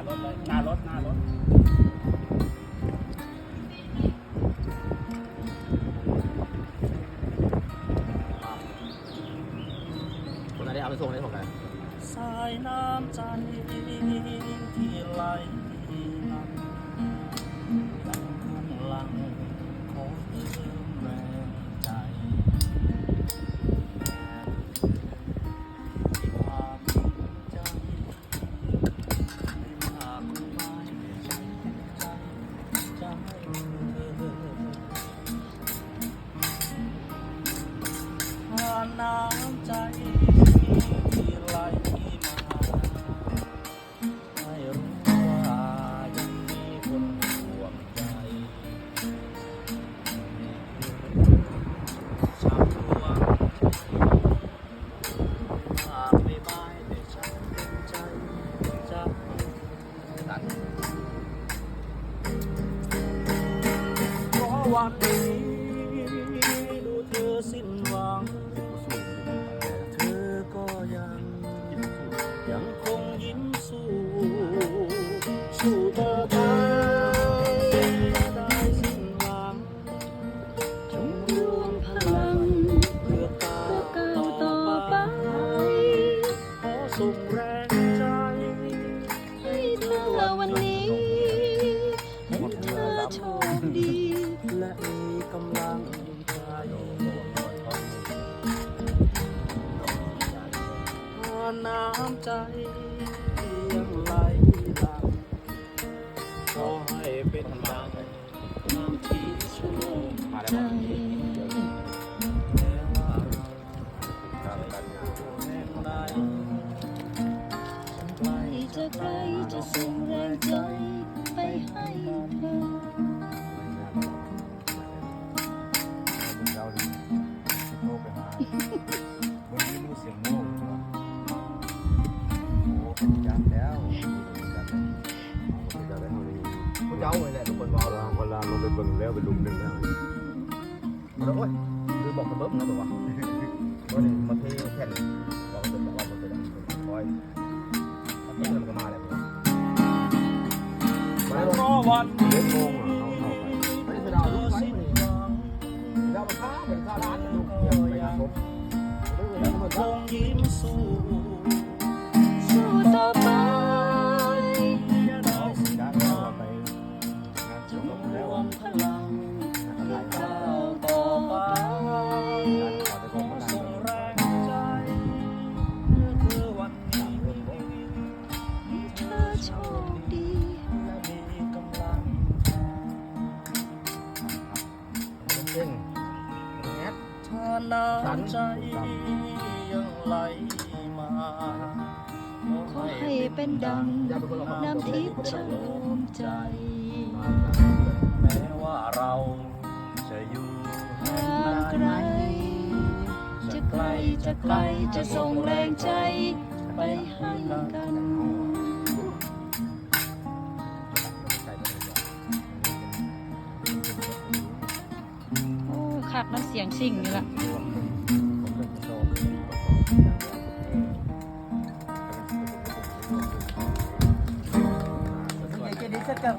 ารถเลยหน้ารถหน้ารถคนนั้นได้เอาไปส่งให้ผมเลยสายน้ำใจที่ไหลนำดังลัง วันนี้ดูเธอสิ้นหวังแต่เธอก็ยัง ยังคงยิ้มสู้ สู้ต่อไปได้สิ้นหวังจงรวมพลังเพื่อก้าวเพื่อก้าวต่อไปขอส่งแรง โชคดี และมีกำลังใจทานน้ำใจยังไหลหลังขอให้เป็นดังน้ำที่โชคมาใจแล้วแม้ว่าเราแห่งใดไกลจะไกลจะส่งแรงใจไปให้ เจ้าเลยแหละทุกคนบอกเวลาเวลาลงไปเบิ่งแล้วไปลุมหนึ่งแล้วแล้วโอ้ยคือบอกกระเบิ้มนะตัววะวันนี้มาเทแผ่นบอกเป็นบอกว่ามันเป็นคอยนี่มันก็มาแล้วก็วันเล็กโมงอะเขาเข้าไปไม่ได้ดาวลูกไว้เลยดาวมาค้าเป็นข้าวร้านลูกเยี่ยมไปครับผมแล้วมันคงยิ้มสู้สู้ น้ำใจยังไหลมา ขอให้เป็นดังน้ำทิพย์ชโลมใจ แม้ว่าเราจะอยู่ห่างไกล จะไกลจะไกลจะส่งแรงใจไปให้กัน คักน้ำเสียงสิ่งนี่ละ Jadi saya